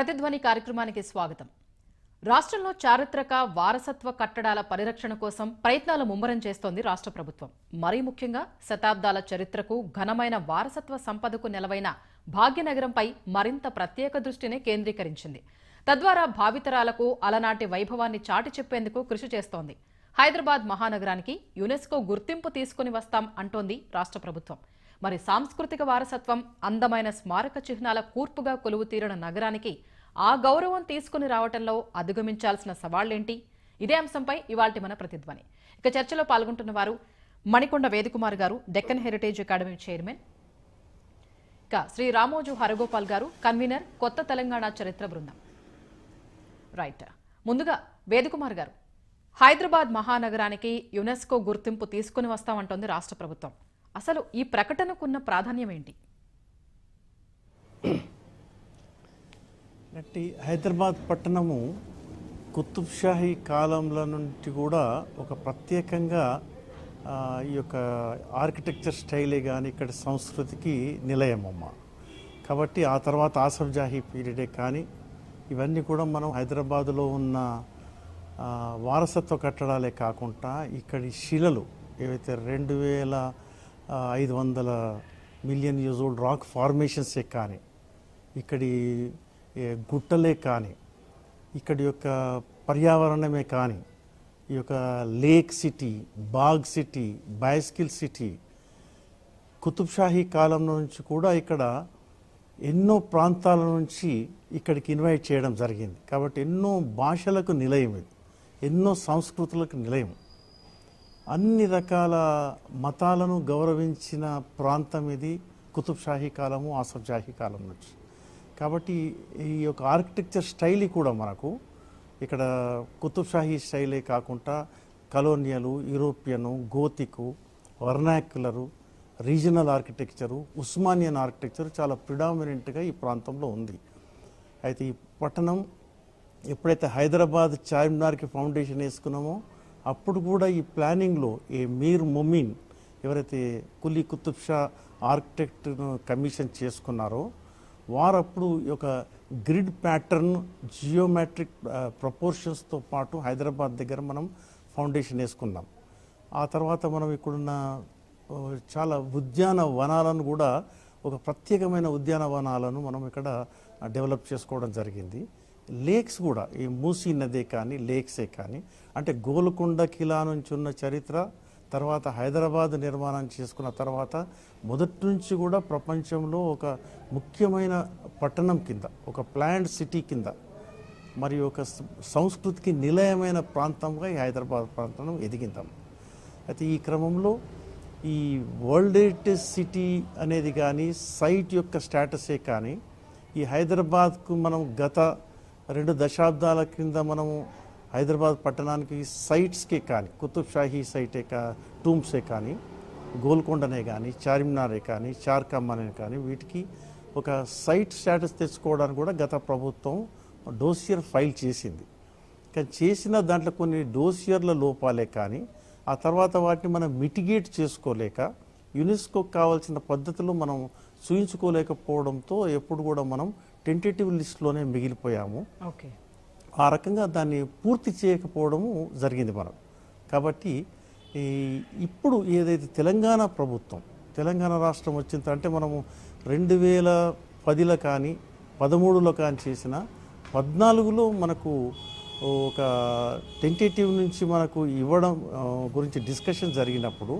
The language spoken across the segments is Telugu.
ప్రతిధ్వని కార్యక్రమానికి స్వాగతం. రాష్ట్రంలో చారిత్రక వారసత్వ కట్టడాల పరిరక్షణ కోసం ప్రయత్నాలు ముమ్మరం చేస్తోంది రాష్ట్ర ప్రభుత్వం. మరీ ముఖ్యంగా శతాబ్దాల చరిత్రకు ఘనమైన వారసత్వ సంపదకు నెలవైన భాగ్యనగరంపై మరింత ప్రత్యేక దృష్టిని కేంద్రీకరించింది. తద్వారా భావితరాలకు అలనాటి వైభవాన్ని చాటి చెప్పేందుకు కృషి చేస్తోంది. హైదరాబాద్ మహానగరానికి యునెస్కో గుర్తింపు తీసుకుని వస్తాం అంటోంది రాష్ట్ర ప్రభుత్వం. మరి సాంస్కృతిక వారసత్వం అందమైన స్మారక చిహ్నాల కూర్పుగా కొలువు తీరిన నగరానికి ఆ గౌరవం తీసుకుని రావటంలో అధిగమించాల్సిన సవాళ్ళేంటి ఇదే అంశంపై ఇవాల్టి మన ప్రతిధ్వని. ఇక చర్చలో పాల్గొంటున్న వారు మణికొండ వేదకుమార్ గారు డెక్కన్ హెరిటేజ్ అకాడమీ చైర్మన్. ఇక శ్రీ రామోజు హరగోపాల్ గారు కన్వీనర్ కొత్త తెలంగాణ చరిత్ర బృందం. రైట్. ముందుగా వేదకుమార్ గారు హైదరాబాద్ మహానగరానికి యునెస్కో గుర్తింపు తీసుకుని వస్తామంటోంది రాష్ట్ర ప్రభుత్వం. అసలు ఈ ప్రకటనకున్న ప్రాధాన్యం ఏంటి? నట్టి హైదరాబాద్ పట్టణము కుతుబ్షాహీ కాలంలో నుండి కూడా ఒక ప్రత్యేకంగా ఈ యొక్క ఆర్కిటెక్చర్ స్టైలే కానీ ఇక్కడ సంస్కృతికి నిలయమమ్మ. కాబట్టి ఆ తర్వాత ఆసఫ్ జాహీ పీరియడే కానీ ఇవన్నీ కూడా మనం హైదరాబాదులో ఉన్న వారసత్వ కట్టడాలే కాకుండా ఇక్కడి శిలలు ఏవైతే రెండు వేల ఐదు వందల మిలియన్ ఇయర్స్ ఓల్డ్ రాక్ ఫార్మేషన్సే కానీ ఇక్కడి గుట్టలే కానీ ఇక్కడి యొక్క పర్యావరణమే కానీ ఈ యొక్క lake city Bagh city bicycle city Qutb Shahi కాలం నుంచి కూడా ఇక్కడ ఎన్నో ప్రాంతాల నుంచి ఇక్కడికి ఇన్వైట్ చేయడం జరిగింది. కాబట్టి ఎన్నో భాషలకు నిలయం ఇది. ఎన్నో సంస్కృతులకు నిలయం. అన్ని రకాల మతాలను గౌరవించిన ప్రాంతం ఇది. కుతుబ్ షాహీ కాలము ఆసఫ్జాహీ కాలం నుంచి. కాబట్టి ఈ యొక్క ఆర్కిటెక్చర్ స్టైల్ కూడా మనకు ఇక్కడ కుతుబ్షాహీ స్టైలే కాకుండా colonial European Gothic vernacular regional architecture Osmanian architecture చాలా ప్రిడామినెంట్గా ఈ ప్రాంతంలో ఉంది. అయితే ఈ పట్టణం ఎప్పుడైతే హైదరాబాద్ చార్మినార్కి ఫౌండేషన్ వేసుకున్నామో అప్పుడు కూడా ఈ ప్లానింగ్లో ఏ మీర్ మొమీన్ ఎవరైతే కులీ కుతుబ్ షా ఆర్కిటెక్ట్ను కమిషన్ చేసుకున్నారో వారప్పుడు ఒక ఈ యొక్క గ్రిడ్ ప్యాటర్న్ జియోమెట్రిక్ ప్రపోర్షన్స్తో పాటు హైదరాబాద్ దగ్గర మనం ఫౌండేషన్ వేసుకున్నాం. ఆ తర్వాత మనం ఇక్కడున్న చాలా ఉద్యాన వనాలను కూడా ఒక ప్రత్యేకమైన ఉద్యానవనాలను మనం ఇక్కడ డెవలప్ చేసుకోవడం జరిగింది. లేక్స్ కూడా ఈ మూసీ నదే కానీ లేక్సే కానీ అంటే గోల్కొండ కిలా నుంచి ఉన్న చరిత్ర తర్వాత హైదరాబాద్ నిర్మాణం చేసుకున్న తర్వాత మొదటి నుంచి కూడా ప్రపంచంలో ఒక ముఖ్యమైన పట్టణం కింద ఒక ప్లాంట్ సిటీ కింద మరి ఒక సంస్కృతికి నిలయమైన ప్రాంతంగా ఈ హైదరాబాద్ ప్రాంతం ఎదిగిందాం. అయితే ఈ క్రమంలో ఈ వరల్డ్ హెరిటేజ్ సిటీ అనేది కానీ సైట్ యొక్క స్టేటసే కానీ ఈ హైదరాబాద్కు మనం గత రెండు దశాబ్దాల క్రింద మనము హైదరాబాద్ పట్టణానికి సైట్స్కే కానీ కుతుబ్ షాహీ సైటే కా టూమ్సే కానీ గోల్కొండనే కానీ చార్మినారే కానీ చార్కమ్మనే కానీ వీటికి ఒక సైట్ స్టేటస్ తెచ్చుకోవడానికి కూడా గత ప్రభుత్వం డోసియర్ ఫైల్ చేసింది. కానీ చేసిన దాంట్లో కొన్ని డోసియర్ల లోపాలే కానీ ఆ తర్వాత వాటిని మనం మిటిగేట్ చేసుకోలేక యునెస్కోకి కావాల్సిన పద్ధతులు మనం చూయించుకోలేకపోవడంతో ఎప్పుడు కూడా మనం టెంటేటివ్ లిస్ట్లోనే మిగిలిపోయాము. ఓకే. ఆ రకంగా దాన్ని పూర్తి చేయకపోవడము జరిగింది మనం. కాబట్టి ఈ ఇప్పుడు ఏదైతే తెలంగాణ ప్రభుత్వం తెలంగాణ రాష్ట్రం వచ్చింది అంటే మనము రెండు వేల పదిలో కానీ పదమూడులో కానీ చేసిన పద్నాలుగులో మనకు ఒక టెంటేటివ్ నుంచి మనకు ఇవ్వడం గురించి డిస్కషన్ జరిగినప్పుడు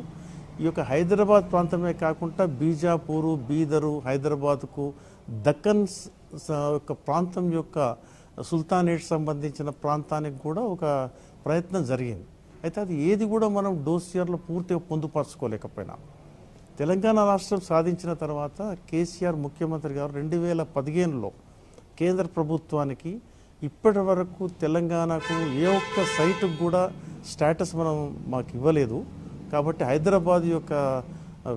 ఈ యొక్క హైదరాబాద్ ప్రాంతమే కాకుండా బీజాపూరు బీదరు హైదరాబాద్కు దక్కన్ యొక్క ప్రాంతం యొక్క సుల్తానేట్ సంబంధించిన ప్రాంతానికి కూడా ఒక ప్రయత్నం జరిగింది. అయితే అది ఏది కూడా మనం డోసియర్లో పూర్తిగా పొందుపరచుకోలేకపోయినాం. తెలంగాణ రాష్ట్రం సాధించిన తర్వాత కేసీఆర్ ముఖ్యమంత్రి గారు రెండు వేల పదిహేనులో కేంద్ర ప్రభుత్వానికి ఇప్పటి వరకు తెలంగాణకు ఏ ఒక్క సైటుకు కూడా స్టేటస్ మనం మాకు ఇవ్వలేదు. కాబట్టి హైదరాబాద్ యొక్క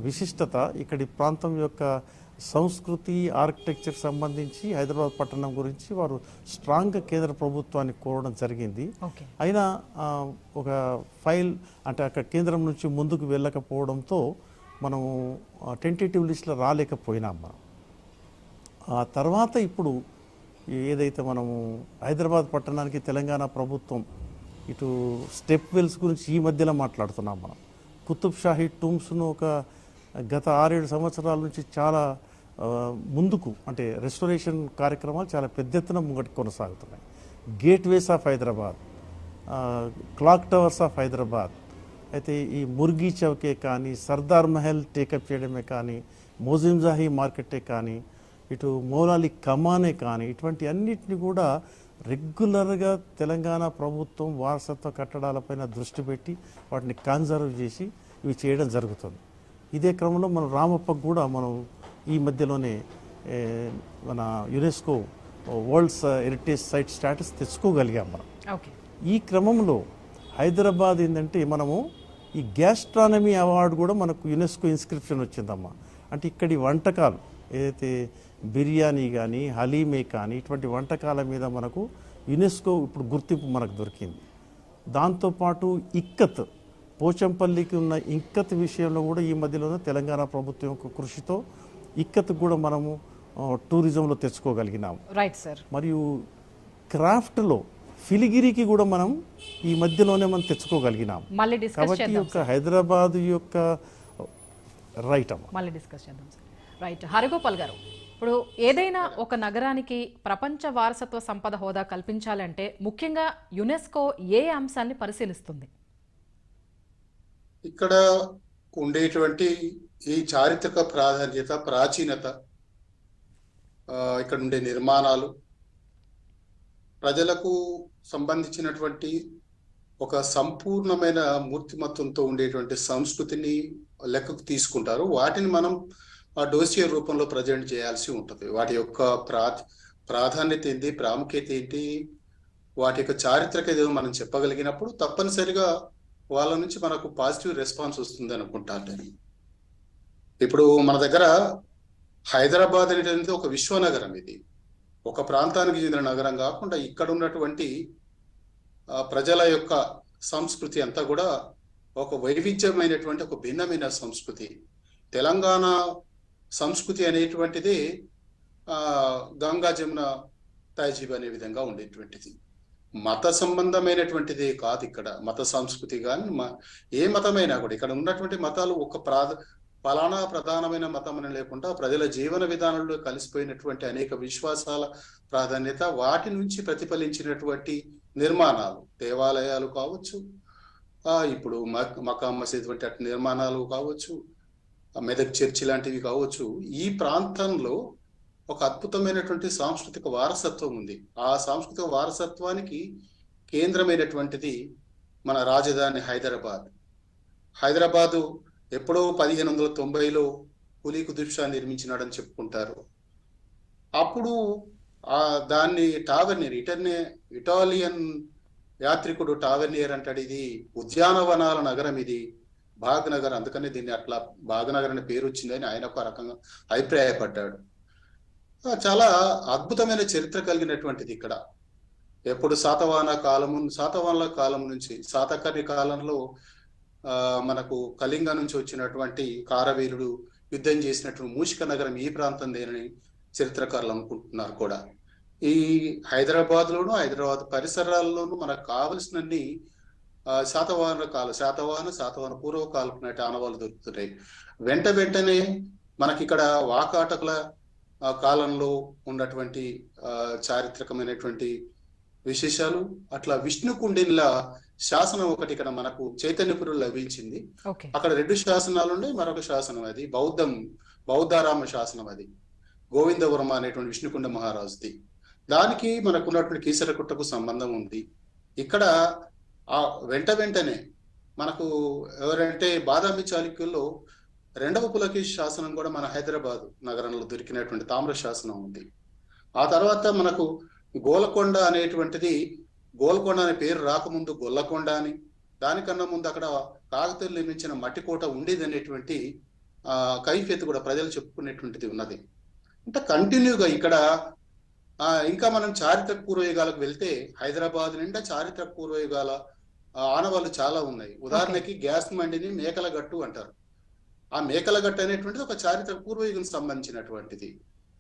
విశిష్టత ఇక్కడి ప్రాంతం యొక్క సంస్కృతి ఆర్కిటెక్చర్ సంబంధించి హైదరాబాద్ పట్టణం గురించి వారు స్ట్రాంగ్గా కేంద్ర ప్రభుత్వాన్ని కోరడం జరిగింది. అయినా ఒక ఫైల్ అంటే అక్కడ కేంద్రం నుంచి ముందుకు వెళ్ళకపోవడంతో మనము టెంటేటివ్ లిస్ట్లో రాలేకపోయినాం మనం. ఆ తర్వాత ఇప్పుడు ఏదైతే మనము హైదరాబాద్ పట్టణానికి తెలంగాణ ప్రభుత్వం ఇటు స్టెప్ వెల్స్ గురించి ఈ మధ్యలో మాట్లాడుతున్నాం మనం. కుతుబ్ షాహీ టూమ్స్ను ఒక గత ఆరేడు సంవత్సరాల నుంచి చాలా ముందుకు అంటే రెస్టోరేషన్ కార్యక్రమాలు చాలా పెద్ద ఎత్తున ముంగటి కొనసాగుతున్నాయి. Gateways of Hyderabad clock towers of Hyderabad అయితే ఈ ముర్గి చౌకే కానీ సర్దార్ మహల్ టేకప్ చేయడమే కానీ మోజింజాహీ మార్కెటే కానీ ఇటు మౌలాలి కమానే కానీ ఇటువంటి అన్నిటిని కూడా రెగ్యులర్గా తెలంగాణ ప్రభుత్వం వారసత్వ కట్టడాలపైన దృష్టి పెట్టి వాటిని కన్జర్వ్ చేసి ఇవి చేయడం జరుగుతుంది. ఇదే క్రమంలో మన రామప్పకు కూడా మనం ఈ మధ్యలోనే మన UNESCO worlds heritage site status తెచ్చుకోగలిగాం మనం. ఓకే. ఈ క్రమంలో హైదరాబాద్ ఏంటంటే మనము ఈ గ్యాస్ట్రానమీ అవార్డు కూడా మనకు యునెస్కో ఇన్స్క్రిప్షన్ వచ్చిందమ్మా. అంటే ఇక్కడి వంటకాలు ఏదైతే బిర్యానీ కానీ హలీమే కానీ ఇటువంటి వంటకాల మీద మనకు యునెస్కో ఇప్పుడు గుర్తింపు మనకు దొరికింది. దాంతోపాటు ఇక్కత్ పోచంపల్లికి ఉన్న ఇక్కత్ విషయంలో కూడా ఈ మధ్యలోనే తెలంగాణ ప్రభుత్వం యొక్క కృషితో ఇక్కత్ కూడా మనము టూరిజంలో తెచ్చుకోగలిగినాము. రైట్ సార్ మరియు క్రాఫ్ట్లో ఫిలిగిరికి కూడా మనం ఈ మధ్యలోనే మనం తెచ్చుకోగలిగినాం మళ్ళీ డిస్కస్ కాబట్టి యొక్క హైదరాబాద్ యొక్క రైట్ అమ్మ. మళ్ళీ డిస్కస్ చేద్దాం సార్ రైట్ హరిగోపాల్ గారు ఇప్పుడు ఏదైనా ఒక నగరానికి ప్రపంచ వారసత్వ సంపద హోదా కల్పించాలంటే ముఖ్యంగా యునెస్కో ఏ అంశాన్ని పరిశీలిస్తుంది? ఇక్కడ ఉండేటువంటి ఈ చారిత్రక ప్రాధాన్యత ప్రాచీనత ఇక్కడ ఉండే నిర్మాణాలు ప్రజలకు సంబంధించినటువంటి ఒక సంపూర్ణమైన మూర్తిమత్వంతో ఉండేటువంటి సంస్కృతిని లెక్కకు తీసుకుంటారు. వాటిని మనం ఆ డోసియర్ రూపంలో ప్రజెంట్ చేయాల్సి ఉంటుంది. వాటి యొక్క ప్రా ప్రాధాన్యత ఏంటి ప్రాముఖ్యత ఏంటి వాటి యొక్క చారిత్రక ఏదో మనం చెప్పగలిగినప్పుడు తప్పనిసరిగా వాళ్ళ నుంచి మనకు పాజిటివ్ రెస్పాన్స్ వస్తుంది అనుకుంటాను నేను. ఇప్పుడు మన దగ్గర హైదరాబాద్ అనేది ఒక విశ్వనగరం ఇది. ఒక ప్రాంతానికి చెందిన నగరం కాకుండా ఇక్కడ ఉన్నటువంటి ప్రజల యొక్క సంస్కృతి అంతా కూడా ఒక వైవిధ్యమైనటువంటి ఒక భిన్నమైన సంస్కృతి. తెలంగాణ సంస్కృతి అనేటువంటిది గంగా జమున తాజీబ్ అనే విధంగా ఉండేటువంటిది. మత సంబంధమైనటువంటిది కాదు ఇక్కడ. మత సంస్కృతి కానీ మ- ఏ మతమైనా కూడా ఇక్కడ ఉన్నటువంటి మతాలు ఒక ప్రాధ ఫలానా ప్రధానమైన మతం అని లేకుండా ప్రజల జీవన విధానంలో కలిసిపోయినటువంటి అనేక విశ్వాసాల ప్రాధాన్యత వాటి నుంచి ప్రతిఫలించినటువంటి నిర్మాణాలు దేవాలయాలు కావచ్చు ఇప్పుడు మక్- మకాం మసీద్ వంటి అటు నిర్మాణాలు కావచ్చు మెదక్ చర్చి లాంటివి కావచ్చు ఈ ప్రాంతంలో ఒక అద్భుతమైనటువంటి సాంస్కృతిక వారసత్వం ఉంది. ఆ సాంస్కృతిక వారసత్వానికి కేంద్రమైనటువంటిది మన రాజధాని హైదరాబాద్. హైదరాబాదు ఎప్పుడో పదిహేను వందల తొంభైలో కులీ కుతుబ్ షా నిర్మించినాడని చెప్పుకుంటారు. అప్పుడు ఆ దాన్ని టావెర్నియర్ ఇటర్నే ఇటాలియన్ యాత్రికుడు టావెర్నియర్ అంటాడు ఇది. ఉద్యానవనాల నగరం ఇది. భాగ్నగర్ అందుకనే దీన్ని అట్లా భాగ్నగర్ అనే పేరు వచ్చిందని ఆయన ఒక రకంగా అభిప్రాయపడ్డాడు. చాలా అద్భుతమైన చరిత్ర కలిగినటువంటిది ఇక్కడ. ఎప్పుడు శాతవాహన కాలము శాతవాహన కాలం నుంచి శాతకర్ణి కాలంలో మనకు కళింగ నుంచి వచ్చినటువంటి కారవీరుడు యుద్ధం చేసినటువంటి మూషిక నగరం ఈ ప్రాంతం దేనని చరిత్రకారులు అనుకుంటున్నారు కూడా. ఈ హైదరాబాద్ లోను హైదరాబాద్ పరిసరాల్లోనూ మనకు కావలసినన్ని ఆ, శాతవాహన కాల శాతవాహన శాతవాహన పూర్వకాలపు నాటి ఆనవాళ్ళు దొరుకుతున్నాయి. వెంట వెంటనే మనకి ఇక్కడ వాకాటకుల కాలంలో ఉన్నటువంటి ఆ, చారిత్రకమైనటువంటి విశేషాలు? అట్లా విష్ణుకుండిన్ల శాసనం ఒకటి ఇక్కడ మనకు చైతన్యపురం లభించింది. అక్కడ రెండు శాసనాలు ఉన్నాయి మరొక శాసనం అది. బౌద్ధం బౌద్ధారామ శాసనం అది. గోవిందవరం అనేటువంటి విష్ణుకుండ మహారాజుది. దానికి మనకు ఉన్నటువంటి కీసరకుట్టకు సంబంధం ఉంది. ఇక్కడ ఆ వెంట వెంటనే మనకు ఎవరంటే బాదామి చాళుక్యుల్లో రెండవ పులకేశ్ శాసనం కూడా మన హైదరాబాద్ నగరంలో దొరికినటువంటి తామ్ర శాసనం ఉంది. ఆ తర్వాత మనకు గోలకొండ అనేటువంటిది గోల్కొండ అనే పేరు రాకముందు గొల్లకొండ అని దానికన్నా ముందు అక్కడ కాకతీయులు నిర్మించిన మట్టి కోట ఉండేది అనేటువంటి ఆ కైఫియత్ కూడా ప్రజలు చెప్పుకునేటువంటిది ఉన్నది. అంటే కంటిన్యూగా ఇక్కడ ఆ ఇంకా మనం చారిత్రక పూర్వయుగాలకు వెళ్తే హైదరాబాద్ నిండా చారిత్రక పూర్వయుగాల ఆనవాళ్ళు చాలా ఉన్నాయి. ఉదాహరణకి గ్యాస్ మండిని మేకల గట్టు అంటారు. ఆ మేకల గట్టు అనేటువంటిది ఒక చారిత్రక పూర్వయుగం సంబంధించినటువంటిది.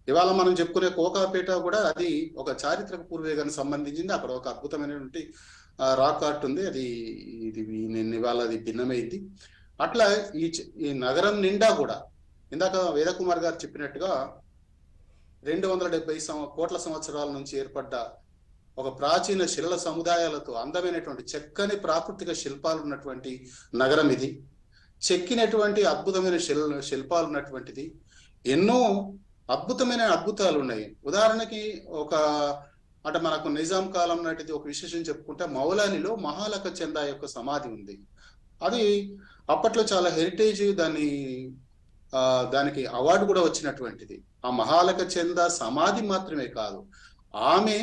ఇవాళ మనం చెప్పుకునే కోకాపేట కూడా అది ఒక చారిత్రక పూర్వీకానికి సంబంధించింది. అక్కడ ఒక అద్భుతమైనటువంటి రాక్ ఆర్ట్ ఉంది. అది ఇది నేను ఇవాళ అది భిన్నమైంది. అట్లా ఈ ఈ నగరం నిండా కూడా ఇందాక వేదకుమార్ గారు చెప్పినట్టుగా రెండు వందల డెబ్బై కోట్ల సంవత్సరాల నుంచి ఏర్పడ్డ ఒక ప్రాచీన శిలల సముదాయాలతో అందమైనటువంటి చక్కని ప్రాకృతిక శిల్పాలు ఉన్నటువంటి నగరం ఇది. చెక్కినటువంటి అద్భుతమైన శిల్ శిల్పాలు ఉన్నటువంటిది. ఎన్నో అద్భుతమైన అద్భుతాలు ఉన్నాయి. ఉదాహరణకి ఒక అంటే మనకు నిజాం కాలం నాటిది ఒక విశేషం చెప్పుకుంటే మౌలానిలో మహాలక చందా యొక్క సమాధి ఉంది. అది అప్పట్లో చాలా హెరిటేజ్ దాన్ని దానికి అవార్డు కూడా వచ్చినటువంటిది. ఆ మహాలక చంద సమాధి మాత్రమే కాదు. ఆమె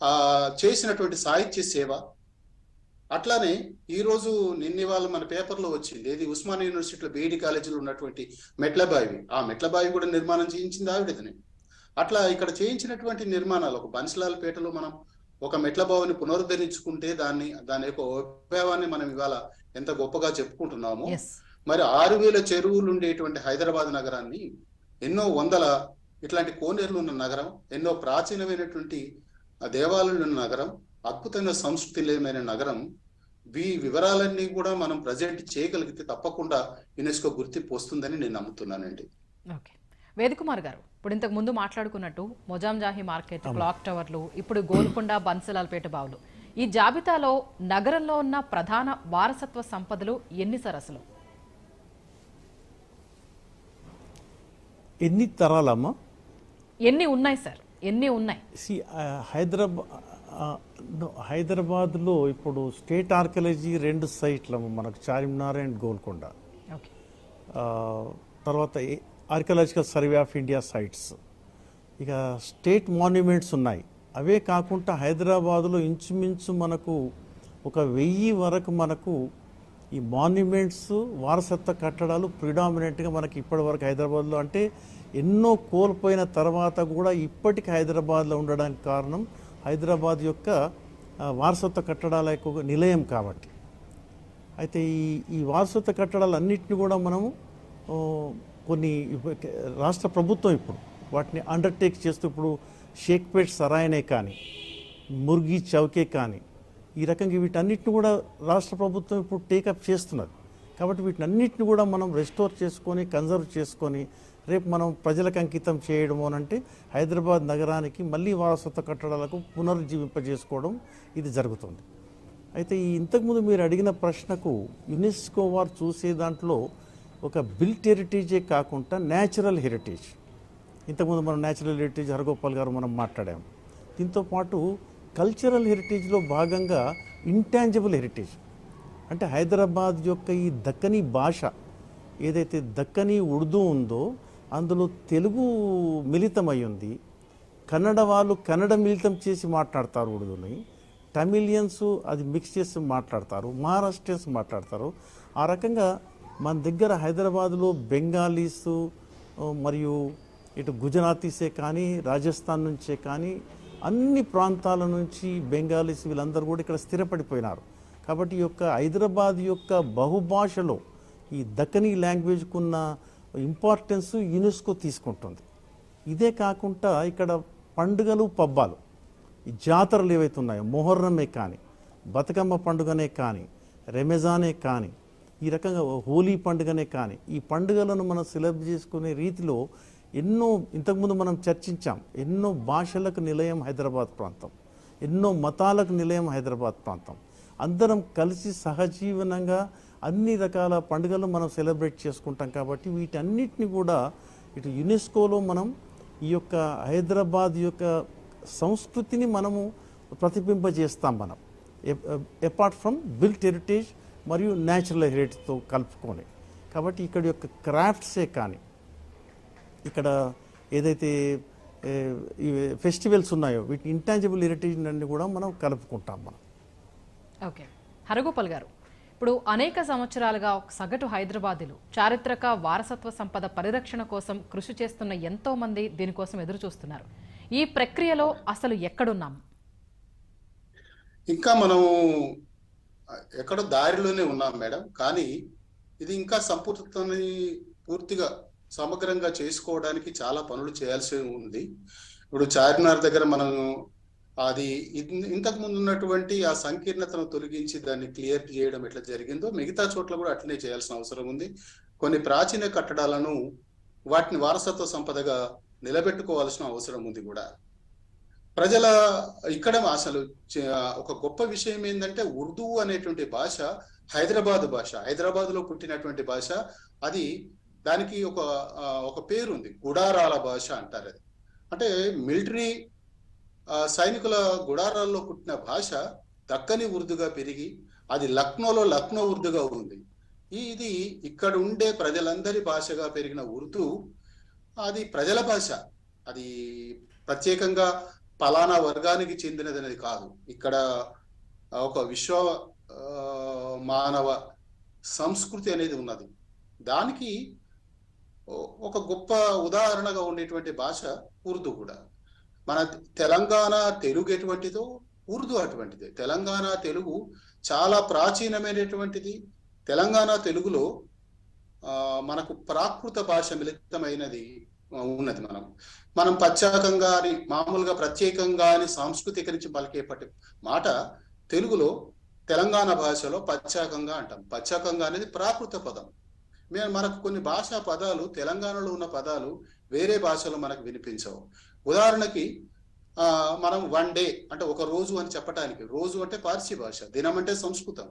ఆ చేసినటువంటి సాహిత్య సేవ అట్లానే ఈ రోజు నిన్న ఇవాళ మన పేపర్లో వచ్చింది ఏది ఉస్మాన్ యూనివర్సిటీలో బీఈడి కాలేజీలో ఉన్నటువంటి మెట్లబావి ఆ మెట్లబావి కూడా నిర్మాణం చేయించింది ఆవిడదని. అట్లా ఇక్కడ చేయించినటువంటి నిర్మాణాలు ఒక బన్సిలాలపేటలో మనం ఒక మెట్ల బావిని పునరుద్ధరించుకుంటే దాన్ని దాని యొక్క ఉపయోగాన్ని మనం ఇవాళ ఎంత గొప్పగా చెప్పుకుంటున్నాము మరి ఆరు వేల చెరువులు ఉండేటువంటి హైదరాబాద్ నగరాన్ని ఎన్నో వందల ఇట్లాంటి కోనేరులు ఉన్న నగరం ఎన్నో ప్రాచీనమైనటువంటి దేవాలయాలు ఉన్న నగరం అద్భుతమైన సంస్కృతిమైన నగరం ఈ వివరాలన్నీ కూడా మనం ప్రజెంట్ చేయగలిగితే తప్పకుండా యునెస్కో గుర్తింపు వస్తుందని నేను నమ్ముతున్నానండి. ఓకే. వేదకుమార్ గారు ఇప్పుడు ఇంతకు ముందు మాట్లాడుకున్నట్టు మొజాంజాహి మార్కెట్ క్లాక్ టవర్లు ఇప్పుడు గోల్కొండ బన్సలాల్పేట బావులు. ఈ జాబితాలో నగరంలో ఉన్న ప్రధాన వారసత్వ సంపదలు ఎన్ని సరస్సులు ఎన్ని తరాలమ్మా? ఎన్ని ఉన్నాయి సార్? ఎన్ని ఉన్నాయి? సి హైదరాబాద్ హైదరాబాద్లో ఇప్పుడు స్టేట్ ఆర్కియాలజీ రెండు సైట్లు మనకు చార్మినార్ అండ్ గోల్కొండ. తర్వాత archaeological survey of India sites. ఇక స్టేట్ మాన్యుమెంట్స్ ఉన్నాయి. అవే కాకుండా హైదరాబాదులో ఇంచుమించు మనకు ఒక వెయ్యి వరకు మనకు ఈ మాన్యుమెంట్స్ వారసత్వ కట్టడాలు ప్రిడామినెంట్గా మనకి ఇప్పటి వరకు హైదరాబాద్లో అంటే ఎన్నో కోల్పోయిన తర్వాత కూడా ఇప్పటికి హైదరాబాద్లో ఉండడానికి కారణం హైదరాబాద్ యొక్క వారసత్వ కట్టడాల యొక్క నిలయం కాబట్టి. అయితే ఈ ఈ వారసత్వ కట్టడాలన్నింటినీ కూడా మనము కొన్ని రాష్ట్ర ప్రభుత్వం ఇప్పుడు వాటిని అండర్టేక్ చేస్తూ ఇప్పుడు షేక్పేట్ సరాయనే కానీ ముర్గి చౌకే కానీ ఈ రకంగా వీటన్నిటిని కూడా రాష్ట్ర ప్రభుత్వం ఇప్పుడు టేకప్ చేస్తున్నది. కాబట్టి వీటన్నిటిని కూడా మనం రెస్టోర్ చేసుకొని కన్జర్వ్ చేసుకొని రేపు మనం ప్రజలకు అంకితం చేయడము అనంటే హైదరాబాద్ నగరానికి మళ్ళీ వారసత్వ కట్టడాలకు పునరుజ్జీవింపజేసుకోవడం ఇది జరుగుతుంది. అయితే ఈ ఇంతకుముందు మీరు అడిగిన ప్రశ్నకు యునెస్కో వారు చూసే దాంట్లో ఒక బిల్ట్ హెరిటేజే కాకుండా న్యాచురల్ హెరిటేజ్. ఇంతకుముందు మనం న్యాచురల్ హెరిటేజ్ హరగోపాల్ గారు మనం మాట్లాడాం దీంతో పాటు కల్చరల్ హెరిటేజ్లో భాగంగా ఇంటాంజిబుల్ హెరిటేజ్. అంటే హైదరాబాద్ యొక్క ఈ దక్కనీ భాష ఏదైతే దక్కనీ ఉర్దూ ఉందో అందులో తెలుగు మిళితమై ఉంది కన్నడ వాళ్ళు కన్నడ మిళితం చేసి మాట్లాడతారు ఉర్దూని తమిళియన్స్ అది మిక్స్ చేసి మాట్లాడతారు. మహారాష్ట్రియన్స్ మాట్లాడతారు. ఆ రకంగా మన దగ్గర హైదరాబాద్లో బెంగాలీస్ మరియు ఇటు గుజరాతీసే కానీ రాజస్థాన్ నుంచే కానీ అన్ని ప్రాంతాల నుంచి బెంగాలీస్ వీళ్ళందరూ కూడా ఇక్కడ స్థిరపడిపోయినారు. కాబట్టి ఈ యొక్క హైదరాబాద్ యొక్క బహుభాషలో ఈ దక్కనీ లాంగ్వేజ్కున్న ఇంపార్టెన్స్ యునెస్కో తీసుకుంటుంది. ఇదే కాకుండా ఇక్కడ పండుగలు పబ్బాలు. ఈ జాతరలు ఏవైతే ఉన్నాయో మొహర్రమే కానీ బతుకమ్మ పండుగనే కానీ రెమెజానే కానీ ఈ రకంగా హోలీ పండుగనే కానీ ఈ పండుగలను మనం సెలబ్రేట్ చేసుకునే రీతిలో ఎన్నో ఇంతకుముందు మనం చర్చించాం ఎన్నో భాషలకు నిలయం హైదరాబాద్ ప్రాంతం ఎన్నో మతాలకు నిలయం హైదరాబాద్ ప్రాంతం. అందరం కలిసి సహజీవనంగా అన్ని రకాల పండుగలు మనం సెలబ్రేట్ చేసుకుంటాం కాబట్టి వీటన్నిటిని కూడా ఇటు యునెస్కోలో మనం ఈ యొక్క హైదరాబాద్ యొక్క సంస్కృతిని మనము ప్రతిబింబజేస్తాం మనం. అపార్ట్ ఫ్రమ్ బిల్ట్ హెరిటేజ్ మరియు న్యాచురల్ హెరిటేజ్తో కలుపుకొని. కాబట్టి ఇక్కడ యొక్క క్రాఫ్ట్సే కానీ ఇక్కడ ఏదైతే ఈ ఫెస్టివల్స్ ఉన్నాయో వీటి ఇంటాంజిబుల్ హెరిటేజ్ అన్ని కూడా మనం కలుపుకుంటాం మనం. ఓకే. హరగోపాల్ గారు ఇప్పుడు అనేక సంవత్సరాలుగా ఒక సగటు హైదరాబాదులు చారిత్రక వారసత్వ సంపద పరిరక్షణ కోసం కృషి చేస్తున్న ఎంతో మంది దీనికోసం ఎదురు చూస్తున్నారు ఈ ప్రక్రియలో అసలు ఎక్కడున్నాం? ఇంకా మనం ఎక్కడో దారిలోనే ఉన్నాం మేడం. కానీ ఇది ఇంకా సంపూర్ణతని పూర్తిగా సమగ్రంగా చేసుకోవడానికి చాలా పనులు చేయాల్సి ఉంది. ఇప్పుడు చార్మినార్ దగ్గర మనం అది ఇంతకు ముందు ఉన్నటువంటి ఆ సంకీర్ణతను తొలగించి దాన్ని క్లియర్ చేయడం ఎట్లా జరిగిందో మిగతా చోట్ల కూడా అట్లనే చేయాల్సిన అవసరం ఉంది. కొన్ని ప్రాచీన కట్టడాలను వాటిని వారసత్వ సంపదగా నిలబెట్టుకోవాల్సిన అవసరం ఉంది కూడా. ప్రజల ఇక్కడ అసలు ఒక గొప్ప విషయం ఏంటంటే ఉర్దూ అనేటువంటి భాష హైదరాబాద్ భాష హైదరాబాద్లో పుట్టినటువంటి భాష అది దానికి ఒక ఒక పేరు ఉంది గుడారాల భాష అంటారు అది. అంటే మిలిటరీ సైనికుల గుడారాల్లో పుట్టిన భాష దక్కని ఉర్దుగా పెరిగి అది లక్నోలో లక్నో ఉర్దుగా ఉంది. ఇది ఇక్కడ ఉండే ప్రజలందరి భాషగా పెరిగిన ఉర్దూ అది ప్రజల భాష. అది ప్రత్యేకంగా పలానా వర్గానికి చెందినది అనేది కాదు. ఇక్కడ ఒక విశ్వ మానవ సంస్కృతి అనేది ఉన్నది. దానికి ఒక గొప్ప ఉదాహరణగా ఉండేటువంటి భాష ఉర్దూ కూడా. మన తెలంగాణ తెలుగు ఎటువంటిదో ఉర్దూ అటువంటిది. తెలంగాణ తెలుగు చాలా ప్రాచీనమైనటువంటిది. తెలంగాణ తెలుగులో మనకు ప్రాకృత భాష మిళితమైనది ఉన్నది మనం. మనం ప్రత్యేకంగా అని మామూలుగా ప్రత్యేకంగా అని సాంస్కృతికరించి పలికేపటి మాట తెలుగులో తెలంగాణ భాషలో ప్రత్యేకంగా అంటాం. ప్రత్యేకంగా అనేది ప్రాకృత పదం. మేము మనకు కొన్ని భాషా పదాలు తెలంగాణలో ఉన్న పదాలు వేరే భాషలో మనకు వినిపించవు. ఉదాహరణకి మనం వన్ డే అంటే ఒక రోజు అని చెప్పటానికి రోజు అంటే పార్సీ భాష దినం అంటే సంస్కృతం.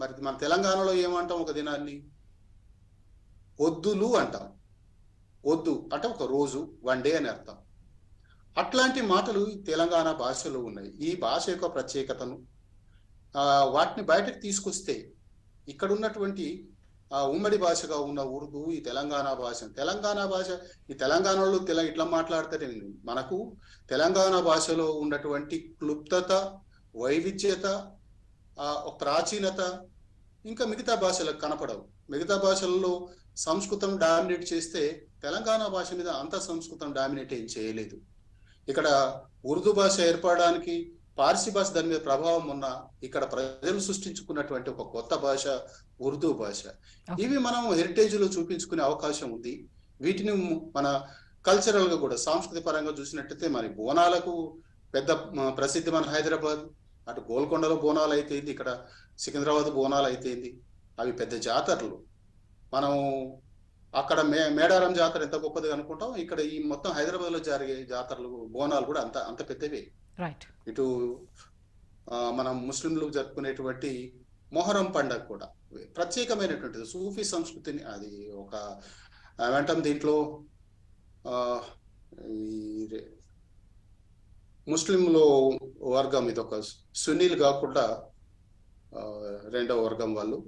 మరి మన తెలంగాణలో ఏమంటాం ఒక దినాన్ని? వద్దులు అంటాం. వద్దు అంటే ఒక రోజు వన్ డే అని అర్థం. అట్లాంటి మాటలు తెలంగాణ భాషలో ఉన్నాయి. ఈ భాష యొక్క ప్రత్యేకతను వాటిని బయటకు తీసుకొస్తే ఇక్కడ ఉన్నటువంటి ఆ ఉమ్మడి భాషగా ఉన్న ఉర్దూ ఈ తెలంగాణ భాష. తెలంగాణ భాష ఈ తెలంగాణలో తెల ఇట్లా మాట్లాడతారు మనకు తెలంగాణ భాషలో ఉన్నటువంటి క్లుప్తత వైవిధ్యత ప్రాచీనత ఇంకా మిగతా భాషలకు కనపడవు. మిగతా భాషలలో సంస్కృతం డామినేట్ చేస్తే తెలంగాణ భాష మీద అంత సంస్కృతం డామినేట్ ఏం చేయలేదు. ఇక్కడ ఉర్దూ భాష ఏర్పడడానికి పార్సీ భాష దాని మీద ప్రభావం ఉన్న ఇక్కడ ప్రజలు సృష్టించుకున్నటువంటి ఒక కొత్త భాష ఉర్దూ భాష. ఇవి మనం హెరిటేజ్లో చూపించుకునే అవకాశం ఉంది. వీటిని మన కల్చరల్గా కూడా సాంస్కృతిక పరంగా చూసినట్టయితే మరి బోనాలకు పెద్ద ప్రసిద్ధి మన హైదరాబాద్. అటు గోల్కొండలో బోనాలు అయితేంది ఇక్కడ సికింద్రాబాద్ బోనాలు అయితేంది. అవి పెద్ద జాతరలు. మనం అక్కడ మే మేడారం జాతర ఎంత గొప్పది అనుకుంటాం. ఇక్కడ ఈ మొత్తం హైదరాబాద్లో జరిగే జాతరలు బోనాలు కూడా అంత అంత పెద్దవే. ఇటు మనం ముస్లింలు జరుపుకునేటువంటి మొహరం పండగ కూడా. ప్రత్యేకమైనటువంటిది సూఫీ సంస్కృతిని అది ఒక ఏమంటాం దీంట్లో ఆ, ఈ రె- ముస్లింలో వర్గం ఇది ఒక సునీల్ కాకుండా రెండవ వర్గం వాళ్ళు.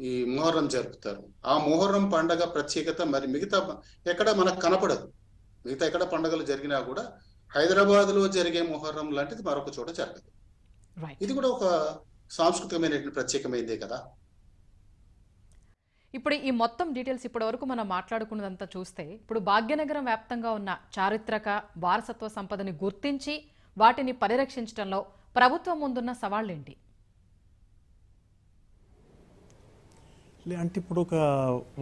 ఈ మొహర్రం జరుపుతారు. ఆ మొహర్రం పండగ ప్రత్యేకత మరి మిగతా ఎక్కడ మనకు కనపడదు. మిగతా ఎక్కడ పండుగలు జరిగినా కూడా హైదరాబాద్లో జరిగే మొహర్రం లాంటిది మరొక చోట జరగదు. ఇది కూడా ఒక సాంస్కృతికమైనటువంటి ప్రత్యేకమైనదే కదా. ఇప్పుడు ఈ మొత్తం డీటెయిల్స్ ఇప్పటి వరకు మనం మాట్లాడుకున్నదంతా చూస్తే ఇప్పుడు భాగ్యనగరం వ్యాప్తంగా ఉన్న చారిత్రక వారసత్వ సంపదని గుర్తించి వాటిని పరిరక్షించడంలో ప్రభుత్వం ముందున్న సవాళ్ళేంటి లే- అంటే ఇప్పుడు ఒక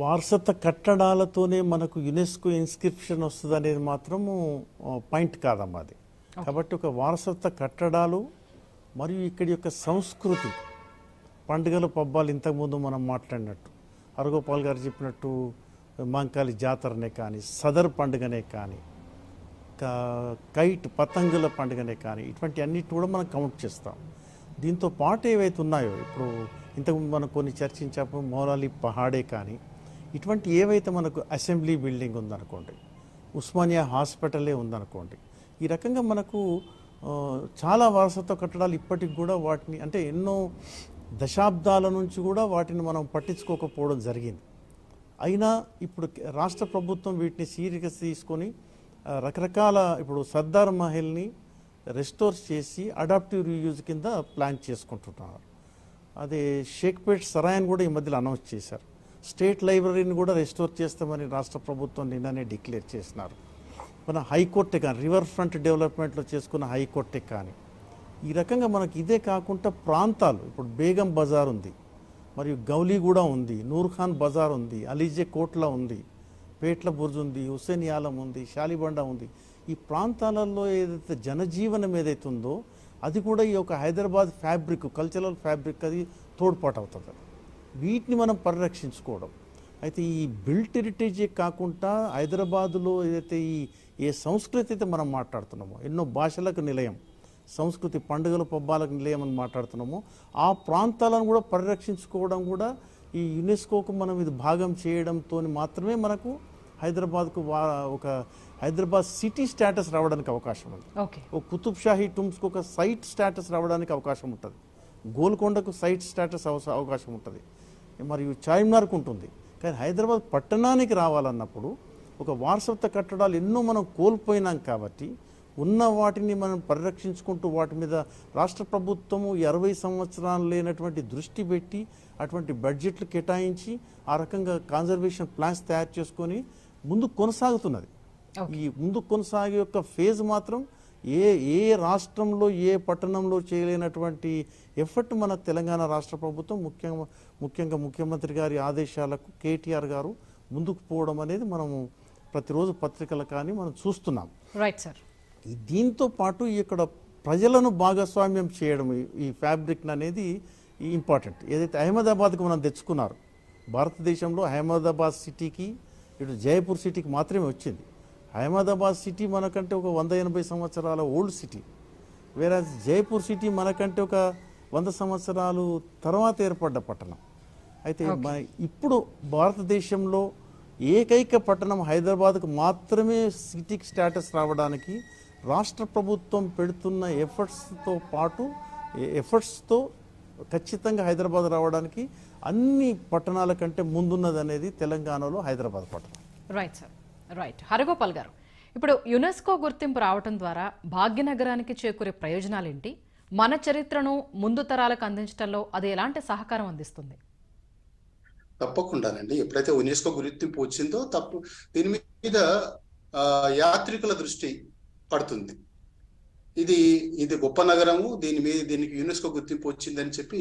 వారసత్వ కట్టడాలతోనే మనకు యునెస్కో ఇన్స్క్రిప్షన్ వస్తుంది అనేది మాత్రము పాయింట్ కాదమ్మా అది. కాబట్టి ఒక వారసత్వ కట్టడాలు మరియు ఇక్కడి యొక్క సంస్కృతి పండుగలు పబ్బాలు ఇంతకుముందు మనం మాట్లాడినట్టు. హరగోపాల్ గారు చెప్పినట్టు మాంకాళి జాతరనే కానీ సదర్ పండుగనే కానీ కైట్ పతంగుల పండుగనే కానీ ఇటువంటి అన్నిటి కూడా మనం కౌంట్ చేస్తాం. దీంతో పాటు ఏవైతే ఉన్నాయో ఇప్పుడు ఇంతకుముందు మనం కొన్ని చర్చించాము మౌలాలి పహాడే కానీ ఇటువంటి ఏవైతే మనకు అసెంబ్లీ బిల్డింగ్ ఉందనుకోండి ఉస్మానియా హాస్పిటలే ఉందనుకోండి ఈ రకంగా మనకు చాలా వారసత్వ కట్టడాలు ఇప్పటికి కూడా వాటిని అంటే ఎన్నో దశాబ్దాల నుంచి కూడా వాటిని మనం పట్టించుకోకపోవడం జరిగింది. అయినా ఇప్పుడు రాష్ట్ర ప్రభుత్వం వీటిని సీరియస్ తీసుకొని రకరకాల ఇప్పుడు సర్దార్ మహల్ని రెస్టోర్ చేసి అడాప్టివ్ రీయూజ్ కింద ప్లాన్ చేసుకుంటున్నారు. అది షేక్పేట్ సరాయని కూడా ఈ మధ్యలో అనౌన్స్ చేశారు. స్టేట్ లైబ్రరీని కూడా రెస్టోర్ చేస్తామని రాష్ట్ర ప్రభుత్వం నిన్ననే డిక్లేర్ చేసినారు. మన హైకోర్టే కానీ రివర్ ఫ్రంట్ డెవలప్మెంట్లో చేసుకున్న హైకోర్టే కానీ ఈ రకంగా మనకి ఇదే కాకుండా ప్రాంతాలు ఇప్పుడు బేగం బజార్ ఉంది మరియు గౌలీ కూడా ఉంది నూర్ఖాన్ బజార్ ఉంది అలీజే కోట్లా ఉంది పేట్ల బుర్జ్ ఉంది హుస్సేన్ యాలం ఉంది షాలిబండ ఉంది. ఈ ప్రాంతాలలో ఏదైతే జనజీవనం ఏదైతే ఉందో అది కూడా ఈ యొక్క హైదరాబాద్ ఫ్యాబ్రిక్ కల్చరల్ ఫ్యాబ్రిక్ అది తోడ్పాటు అవుతుంది వీటిని మనం పరిరక్షించుకోవడం. అయితే ఈ బిల్ట్ హెరిటేజే కాకుండా హైదరాబాదులో ఏదైతే ఈ ఏ సంస్కృతి అయితే మనం మాట్లాడుతున్నామో ఎన్నో భాషలకు నిలయం సంస్కృతి పండుగల పబ్బాలకు నిలయం అని మాట్లాడుతున్నామో ఆ ప్రాంతాలను కూడా పరిరక్షించుకోవడం కూడా ఈ యునెస్కోకు మనం ఇది భాగం చేయడంతో మాత్రమే మనకు హైదరాబాద్కు వా ఒక హైదరాబాద్ సిటీ స్టేటస్ రావడానికి అవకాశం ఉంది. ఒక కుతుబ్ షాహీ టుమ్స్కి ఒక సైట్ స్టేటస్ రావడానికి అవకాశం ఉంటుంది. గోల్కొండకు సైట్ స్టేటస్ అవకాశం ఉంటుంది. మరియు చార్మినార్కు ఉంటుంది. కానీ హైదరాబాద్ పట్టణానికి రావాలన్నప్పుడు ఒక వారసత్వ కట్టడాలు ఎన్నో మనం కోల్పోయినాం కాబట్టి ఉన్న వాటిని మనం పరిరక్షించుకుంటూ వాటి మీద రాష్ట్ర ప్రభుత్వము అరవై సంవత్సరాలు లేనటువంటి దృష్టి పెట్టి అటువంటి బడ్జెట్లు కేటాయించి ఆ రకంగా కాన్జర్వేషన్ ప్లాన్స్ తయారు చేసుకొని ముందు కొనసాగుతున్నది. ఈ ముందు కొనసాగే యొక్క ఫేజ్ మాత్రం ఏ ఏ రాష్ట్రంలో ఏ పట్టణంలో చేయలేనటువంటి ఎఫర్ట్ మన తెలంగాణ రాష్ట్ర ప్రభుత్వం ముఖ్యంగా ముఖ్యంగా ముఖ్యమంత్రి గారి ఆదేశాలకు కేటీఆర్ గారు ముందుకు పోవడం అనేది మనము ప్రతిరోజు పత్రికలు కానీ మనం చూస్తున్నాం. Right sir. దీంతో పాటు ఇక్కడ ప్రజలను భాగస్వామ్యం చేయడం ఈ ఫ్యాబ్రిక్ అనేది ఇంపార్టెంట్. ఏదైతే అహ్మదాబాద్కు మనం తెచ్చుకున్నారు భారతదేశంలో అహ్మదాబాద్ సిటీకి ఇటు జైపూర్ సిటీకి మాత్రమే వచ్చింది. అహ్మదాబాద్ సిటీ మనకంటే ఒక వంద ఎనభై సంవత్సరాల ఓల్డ్ సిటీ. వేరే జైపూర్ సిటీ మనకంటే ఒక వంద సంవత్సరాలు తర్వాత ఏర్పడ్డ పట్టణం. అయితే మన ఇప్పుడు భారతదేశంలో ఏకైక పట్టణం హైదరాబాద్కు మాత్రమే సిటీకి స్టేటస్ రావడానికి రాష్ట్ర ప్రభుత్వం పెడుతున్న ఎఫర్ట్స్తో పాటు ఎఫర్ట్స్తో ఖచ్చితంగా హైదరాబాద్ రావడానికి అన్ని పట్టణాల కంటే ముందున్నది అనేది తెలంగాణలో హైదరాబాద్ పట్టణం. రైట్ సార్ రైట్ హరగోపాల్ గారు ఇప్పుడు యునెస్కో గుర్తింపు రావటం ద్వారా భాగ్యనగరానికి చేకూరే ప్రయోజనాలేంటి? మన చరిత్రను ముందు తరాలకు అందించడంలో అది ఎలాంటి సహకారం అందిస్తుంది? తప్పకుండానండి. ఎప్పుడైతే యునెస్కో గుర్తింపు వచ్చిందో తప్పు దీని మీద ఆ, యాత్రికుల దృష్టి పడుతుంది. ఇది ఇది గొప్ప నగరము. దీని మీద దీనికి యునెస్కో గుర్తింపు వచ్చిందని చెప్పి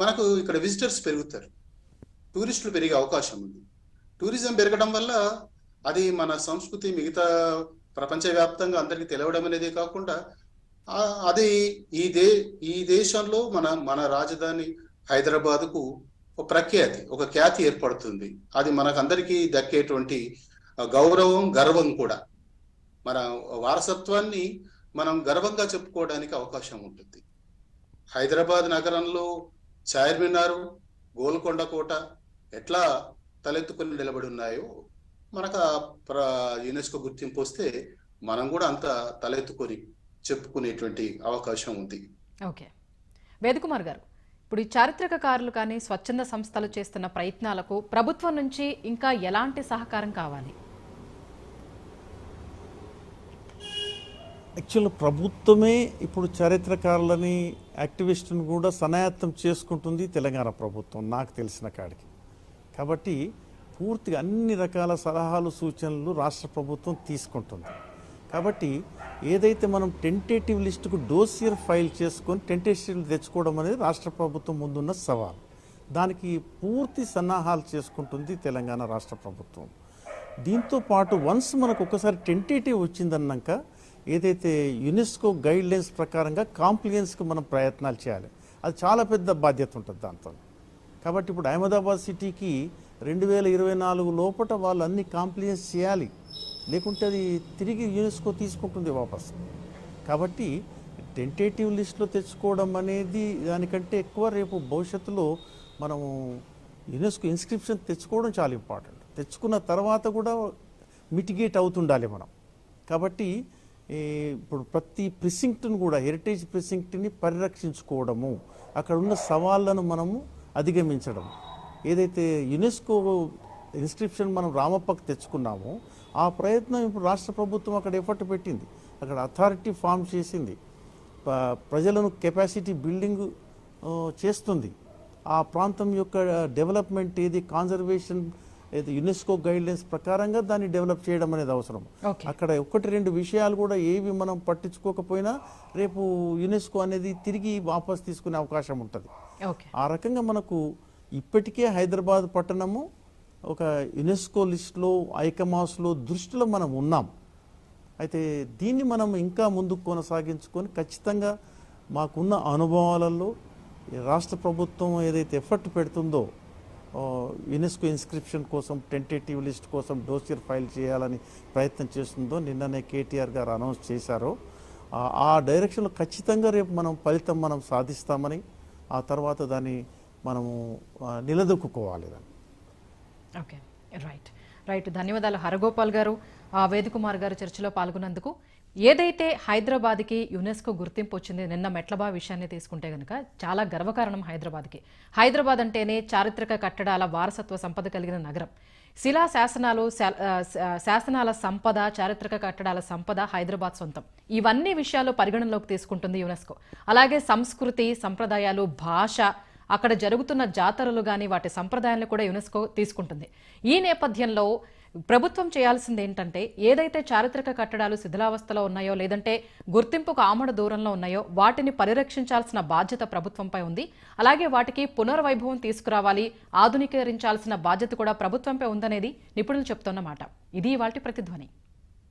మనకు ఇక్కడ విజిటర్స్ పెరుగుతారు. టూరిస్టులు పెరిగే అవకాశం ఉంది. టూరిజం పెరగడం వల్ల అది మన సంస్కృతి మిగతా ప్రపంచవ్యాప్తంగా అందరికీ తెలవడం అనేది కాకుండా అది ఈ దే ఈ దేశంలో మన మన రాజధాని హైదరాబాద్కు ఒక ప్రఖ్యాతి ఒక ఖ్యాతి ఏర్పడుతుంది. అది మనకందరికీ దక్కేటువంటి గౌరవం గర్వం కూడా. మన వారసత్వాన్ని మనం గర్వంగా చెప్పుకోవడానికి అవకాశం ఉంటుంది. హైదరాబాద్ నగరంలో చార్మినారు గోల్కొండ కోట ఎట్లా తలెత్తుకొని నిలబడి ఉన్నాయో మనకు ఆ యునెస్కో గుర్తింపు వస్తే మనం కూడా అంత తలెత్తుకొని చెప్పుకునేటువంటి అవకాశం ఉంది. ఓకే. వేదకుమార్ గారు ఇప్పుడు ఈ చారిత్రకకారులు కానీ స్వచ్ఛంద సంస్థలు చేస్తున్న ప్రయత్నాలకు ప్రభుత్వం నుంచి ఇంకా ఎలాంటి సహకారం కావాలి? యాక్చువల్ ప్రభుత్వమే ఇప్పుడు చరిత్రకారులని యాక్టివిస్టుని కూడా సనాయత్తం చేసుకుంటుంది తెలంగాణ ప్రభుత్వం నాకు తెలిసిన కాడికి. కాబట్టి పూర్తిగా అన్ని రకాల సలహాలు సూచనలు రాష్ట్ర ప్రభుత్వం తీసుకుంటుంది. కాబట్టి ఏదైతే మనం టెంటేటివ్ లిస్టుకు డోసియర్ ఫైల్ చేసుకొని టెంటేటివ్ తెచ్చుకోవడం అనేది రాష్ట్ర ప్రభుత్వం ముందున్న సవాల్. దానికి పూర్తి సన్నాహాలు చేసుకుంటుంది తెలంగాణ రాష్ట్ర ప్రభుత్వం. దీంతో పాటు వన్స్ మనకు ఒకసారి టెంటేటివ్ వచ్చిందన్నాక ఏదైతే యునెస్కో గైడ్ లైన్స్ ప్రకారంగా కాంప్లియన్స్కి మనం ప్రయత్నాలు చేయాలి. అది చాలా పెద్ద బాధ్యత ఉంటుంది దాంతో. కాబట్టి ఇప్పుడు అహ్మదాబాద్ సిటీకి రెండు వేల ఇరవై నాలుగు లోపల వాళ్ళు అన్ని కాంప్లియన్స్ చేయాలి. లేకుంటే అది తిరిగి యునెస్కో తీసుకుంటుంది వాపస్. కాబట్టి టెంటేటివ్ లిస్ట్లో తెచ్చుకోవడం అనేది దానికంటే ఎక్కువ రేపు భవిష్యత్తులో మనము యునెస్కో ఇన్స్క్రిప్షన్ తెచ్చుకోవడం చాలా ఇంపార్టెంట్. తెచ్చుకున్న తర్వాత కూడా మిటిగేట్ అవుతుండాలి మనం. కాబట్టి ఇప్పుడు ప్రతి ప్రిసింక్ట్ను కూడా హెరిటేజ్ ప్రిసింక్ట్ని పరిరక్షించుకోవడము అక్కడ ఉన్న సవాళ్ళను మనము అధిగమించడం. ఏదైతే యునెస్కో ఇన్స్క్రిప్షన్ మనం రామప్పకు తెచ్చుకున్నామో ఆ ప్రయత్నం ఇప్పుడు రాష్ట్ర ప్రభుత్వం అక్కడ ఎఫర్ట్ పెట్టింది. అక్కడ అథారిటీ ఫామ్ చేసింది. ప్రజలను కెపాసిటీ బిల్డింగ్ చేస్తుంది. ఆ ప్రాంతం యొక్క డెవలప్మెంట్ ఏది కాన్జర్వేషన్ ఏది యునెస్కో గైడ్ లైన్స్ ప్రకారంగా దాన్ని డెవలప్ చేయడం అనేది అవసరం. అక్కడ ఒకటి రెండు విషయాలు కూడా ఏవి మనం పట్టించుకోకపోయినా రేపు యునెస్కో అనేది తిరిగి వాపస్ తీసుకునే అవకాశం ఉంటుంది. ఓకే. ఆ రకంగా మనకు ఇప్పటికే హైదరాబాద్ పట్టణము ఒక యునెస్కో లిస్టులో ఐకమాస్లో దృష్టిలో మనం ఉన్నాం. అయితే దీన్ని మనం ఇంకా ముందుకు కొనసాగించుకొని ఖచ్చితంగా మాకున్న అనుభవాలలో రాష్ట్ర ప్రభుత్వం ఏదైతే ఎఫర్ట్ పెడుతుందో యునెస్కో ఇన్స్క్రిప్షన్ కోసం టెంటేటివ్ లిస్ట్ కోసం డోసియర్ ఫైల్ చేయాలని ప్రయత్నం చేస్తుందో నిన్ననే కేటీఆర్ గారు అనౌన్స్ చేశారో. ఆ- డైరెక్షన్లో ఖచ్చితంగా రేపు మనం ఫలితం మనం సాధిస్తామని ఆ తర్వాత దాన్ని మనము నిలదొక్కుకోవాలి దాన్ని. ఓకే. రైట్. రైట్. ధన్యవాదాలు హరగోపాల్ గారు. ఆ, వేదకుమార్ గారు చర్చలో పాల్గొన్నందుకు ఏదైతే హైదరాబాద్కి యునెస్కో గుర్తింపు వచ్చింది నిన్న మెట్లబా విషయాన్ని తీసుకుంటే కనుక చాలా గర్వకారణం హైదరాబాద్కి. హైదరాబాద్ అంటేనే చారిత్రక కట్టడాల వారసత్వ సంపద కలిగిన నగరం. శిలా శాసనాలు శా- శాసనాల సంపద చారిత్రక కట్టడాల సంపద హైదరాబాద్ సొంతం. ఇవన్నీ విషయాలు పరిగణనలోకి తీసుకుంటుంది యునెస్కో. అలాగే సంస్కృతి సంప్రదాయాలు భాష అక్కడ జరుగుతున్న జాతరలు కానీ వాటి సంప్రదాయాలను కూడా యునెస్కో తీసుకుంటుంది. ఈ నేపథ్యంలో ప్రభుత్వం చేయాల్సింది ఏంటంటే ఏదైతే చారిత్రక కట్టడాలు శిథిలావస్థలో ఉన్నాయో లేదంటే గుర్తింపుకు ఆమడ దూరంలో ఉన్నాయో వాటిని పరిరక్షించాల్సిన బాధ్యత ప్రభుత్వంపై ఉంది. అలాగే వాటికి పునర్వైభవం తీసుకురావాలి ఆధునీకరించాల్సిన బాధ్యత కూడా ప్రభుత్వంపై ఉందనేది నిపుణులు చెప్తున్నమాట ఇది వాటి ప్రతిధ్వని.